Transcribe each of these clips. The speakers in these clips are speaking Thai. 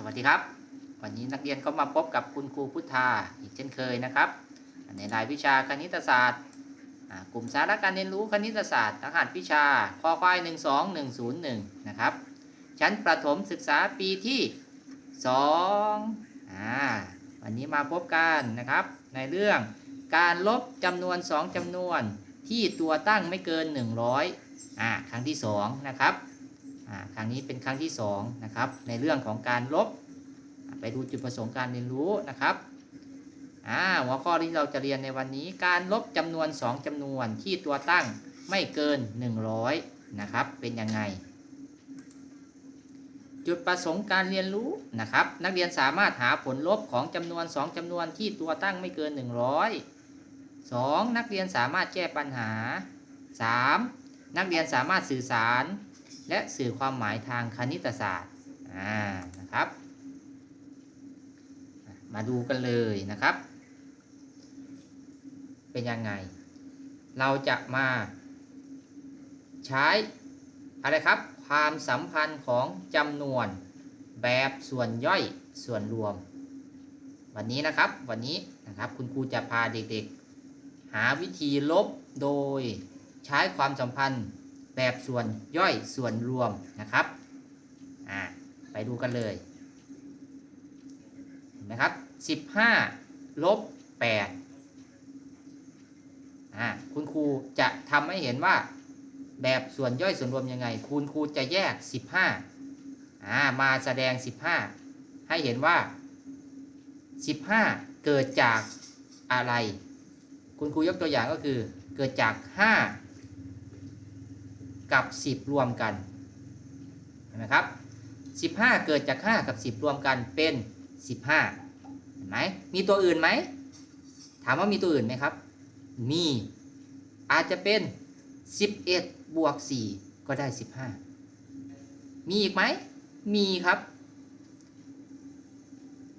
สวัสดีครับ วันนี้นักเรียนก็มาพบกับคุณครูพุทธาอีกเช่นเคยนะครับ ในรายวิชาคณิตศาสตร์กลุ่มสาระการเรียนรู้คณิตศาสตร์รหัสวิชาคอควาย12101 นะครับ ชั้นประถมศึกษาปีที่2อ่าวันนี้มาพบกันนะครับ ในเรื่องการลบจำนวน 2จำนวนที่ตัวตั้งไม่เกิน 100อ่าครั้งที่ 2 นะครับ ครั้งนี้เป็นครั้งที่2นะครับในเรื่องของการลบ ไปดูจุดประสงค์การเรียนรู้นะครับหัวข้อที่เราจะเรียนในวันนี้การลบจำนวน 2จำนวนที่ตัวตั้งไม่เกิน 100นะครับเป็นยังไง จุดประสงค์การเรียนรู้นะครับ นักเรียนสามารถหาผลลบของจำนวน 2จำนวนที่ตัวตั้งไม่เกิน 100 2. นักเรียนสามารถแก้ปัญหา 3. นักเรียนสามารถสื่อสาร และสื่อความหมายทางคณิตศาสตร์นะครับ มาดูกันเลยนะครับ เป็นยังไง เราจะมาใช้อะไรครับ ความสัมพันธ์ของจำนวนแบบส่วนย่อยส่วนรวม วันนี้นะครับวันนี้นะครับคุณครูจะพาเด็กๆ หาวิธีลบโดยใช้ความสัมพันธ์ แบบส่วนย่อยส่วนรวมนะครับอ่าไปดูกันเลยเห็นไหมครับ 15ลบ8อ่าคุณครูจะทำให้เห็นว่าแบบส่วนย่อยส่วนรวมยังไง คุณครูจะแยก 15อ่ามาแสดง 15 ให้เห็นว่า 15 เกิดจากอะไร คุณครูยกตัวอย่างก็คือเกิดจาก 5 กับ 10 รวมกันนไหมครับ 15 เกิดจาก 5 กับ 10 รวมกันเป็น 15เห็นไหมมีตัวอื่นไหม ถามว่ามีตัวอื่นไหมครับ มี อาจจะเป็น 11 บวก 4 ก็ได้ 15 มีอีกไหม มีครับ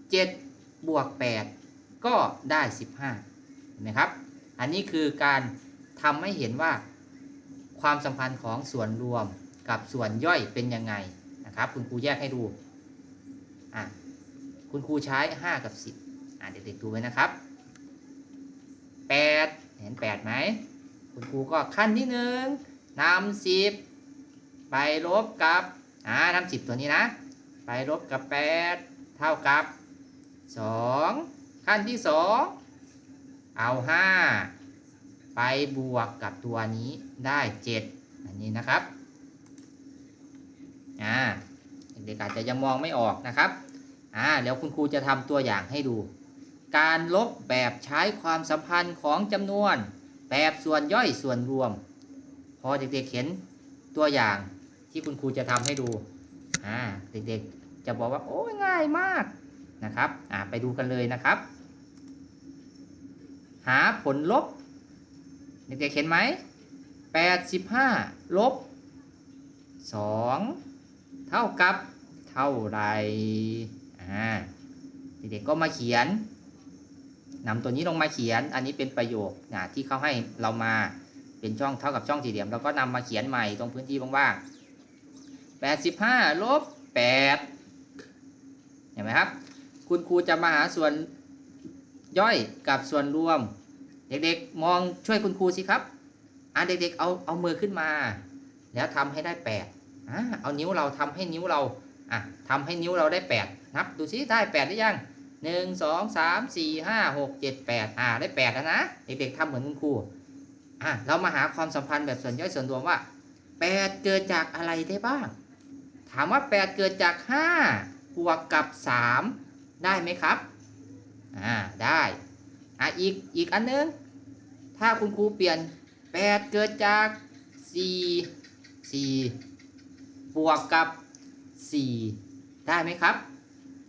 7 บวก 8 ก็ได้ 15เห็นไหมครับ อันนี้คือการทำให้เห็นว่า ความสัมพันธ์ของส่วนรวมกับส่วนย่อยเป็นยังไงนะครับ คุณครูแยกให้ดูอะคุณครูใช้ 5 กับ 10อะเด็กๆดูไว้นะครับ 8 เห็น8ไหมคุณครูก็ขั้นที่หนึ่งนำ10 ไปลบกับอ่านำ10 ตัวนี้นะ ไปลบกับ 8 เท่ากับ 2 ขั้นที่ 2 เอา 5 ไปบวกกับตัวนี้ได้ 7 อันนี้นะครับอ่าเด็กๆอาจจะยังมองไม่ออกนะครับอ่าเดี๋ยวคุณครูจะทำตัวอย่างให้ดู การลบแบบใช้ความสัมพันธ์ของจำนวน แบบส่วนย่อยส่วนรวม พอเด็กๆเห็นตัวอย่างที่คุณครูจะทำให้ดูอ่าเด็กๆจะบอกว่าโอ้ยง่ายมากนะครับอ่าไปดูกันเลยนะครับ หาผลลบ เด็กๆเห็นไหม85ลบ2เท่ากับเท่าไรอ่าเด็กๆก็มาเขียนนำตัวนี้ลงมาเขียน อันนี้เป็นประโยคนะที่เขาให้เรามาเป็นช่องเท่ากับช่องสี่เหลี่ยมเราก็นำมาเขียนใหม่ตรงพื้นที่ว่างๆ85ลบ8เห็นไหมครับ คุณครูจะมาหาส่วนย่อยกับส่วนรวม เด็กๆมองช่วยคุณครูสิครับอ่าเด็กๆเอาเอามือขึ้นมา แล้วทำให้ได้8อ่าเอานิ้วเราทำให้นิ้วเราอะทำให้นิ้วเราได้ 8 นับดูสิได้8หรือยัง 1 2 3 4 5 6 7 8อ่าได้8แล้วนะเด็กๆทำเหมือนคุณครูอะเรามาหาความสัมพันธ์แบบส่วนย่อยส่วนรวมว่า 8 เกิดจากอะไรได้บ้าง ถามว่า 8 เกิดจาก5บวกกับ 3 ได้ไหมครับอ่าได้ อะอีกอีกอันนึงถ้าคุณครูเปลี่ยน 8 เกิดจาก 4 4 บวกกับ 4 ได้ไหมครับ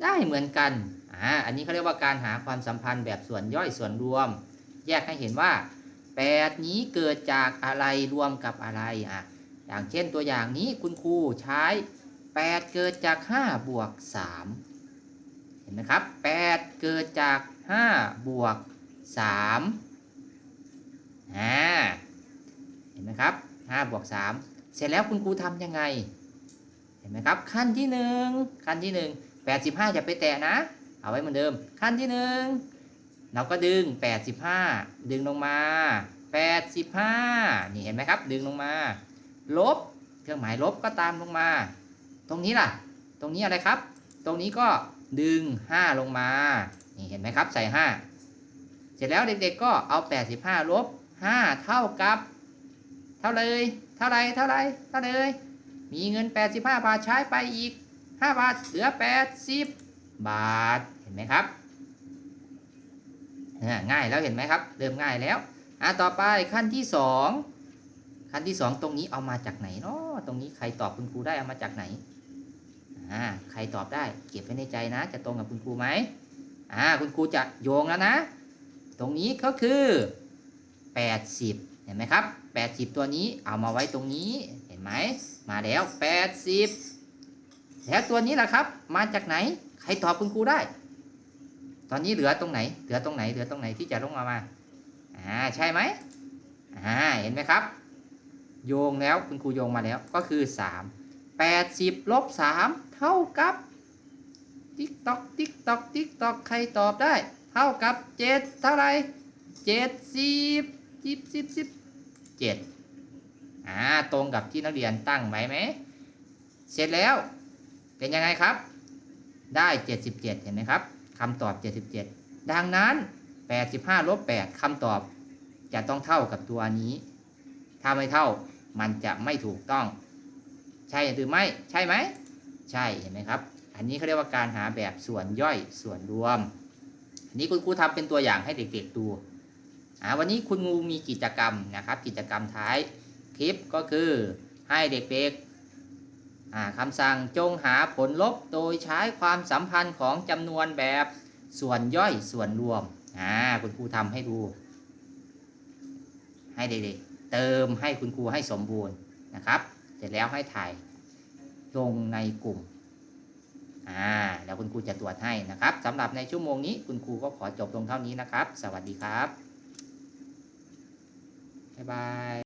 ได้เหมือนกันอ่าอันนี้เขาเรียกว่าการหาความสัมพันธ์แบบส่วนย่อยส่วนรวม แยกให้เห็นว่า 8 นี้เกิดจากอะไรรวมกับอะไรอะอย่างเช่นตัวอย่างนี้คุณครูใช้ 8 เกิดจาก 5 บวก 3 เห็นไหมครับ 8 เกิดจาก 5 บวก 3อ่าเห็นไหมครับ5บวก3เสร็จแล้วคุณครูทำยังไง เห็นไหมครับ ขั้นที่1ขั้นที่1 85อย่าไปแตะนะ เอาไว้เหมือนเดิม ขั้นที่หนึ่งเราก็ดึง85ดึงลงมา85นี่เห็นไหมครับ ดึงลงมา ลบ เครื่องหมายลบก็ตามลงมา ตรงนี้ล่ะ ตรงนี้อะไรครับ ตรงนี้ก็ดึง5ลงมา นี่เห็นไหมครับ ใส่5เสร็จแล้วเด็กๆก็เอา 85 ลบ 5 เท่ากับ เท่าเลย เท่าไรเท่าไรเท่าเลย มีเงิน 85 บาทใช้ไปอีก 5 บาทเหลือ 80 บาท เห็นไหมครับ ง่ายแล้วเห็นไหมครับ เริ่มง่ายแล้ว อะ ต่อไปขั้นที่ 2 ขั้นที่ 2 ตรงนี้เอามาจากไหนเนาะตรงนี้ใครตอบคุณครูได้เอามาจากไหน อ่า ใครตอบได้เก็บไว้ในใจนะ จะตรงกับคุณครูไหมอ่า คุณครูจะโยงแล้วนะ ตรงนี้ก็คือ 80 เห็นไหมครับ 80 ตัวนี้เอามาไว้ตรงนี้เห็นไหมมาแล้ว 80 แล้วตัวนี้ล่ะครับ มาจากไหน ใครตอบคุณครูได้ ตอนนี้เหลือตรงไหน เหลือตรงไหนเหลือตรงไหนที่จะลงมามาอ่าใช่ไหมอ่าเห็นไหมครับ โยงแล้วคุณครูโยงมาแล้วก็คือ 3 80ลบ3เท่ากับติ๊กตอกติ๊กตอกติ๊กตอกใครตอบได้ เท่ากับ7เท่าไหร่7 10 10 10 10 7อ่าตรงกับที่นักเรียนตั้งไว้ไหม เสร็จแล้วเป็นยังไงครับ ได้77เจ็ดเห็นไหมครับคำตอบ77ดังนั้น85ลบ8คำตอบจะต้องเท่ากับตัวนี้ ถ้าไม่เท่ามันจะไม่ถูกต้อง ใช่หรือไม่ใช่ไหม ใช่เห็นไหมครับ อันนี้เขาเรียกว่าการหาแบบส่วนย่อยส่วนรวม อันนี้คุณครูทำเป็นตัวอย่างให้เด็กๆดูอ่าวันนี้คุณงูมีกิจกรรมนะครับ กิจกรรมท้ายคลิปก็คือให้เด็กๆอ่าคำสั่งจงหาผลลบโดยใช้ความสัมพันธ์ของจำนวนแบบส่วนย่อยส่วนรวมอ่าคุณครูทำให้ดู ให้เด็กๆเติมให้คุณครูให้สมบูรณ์นะครับ เสร็จแล้วให้ถ่ายลงในกลุ่ม อ่าแล้วคุณครูจะตรวจให้นะครับสำหรับในชั่วโมงนี้คุณครูก็ขอจบลงเท่านี้นะครับ สวัสดีครับบ๊ายบาย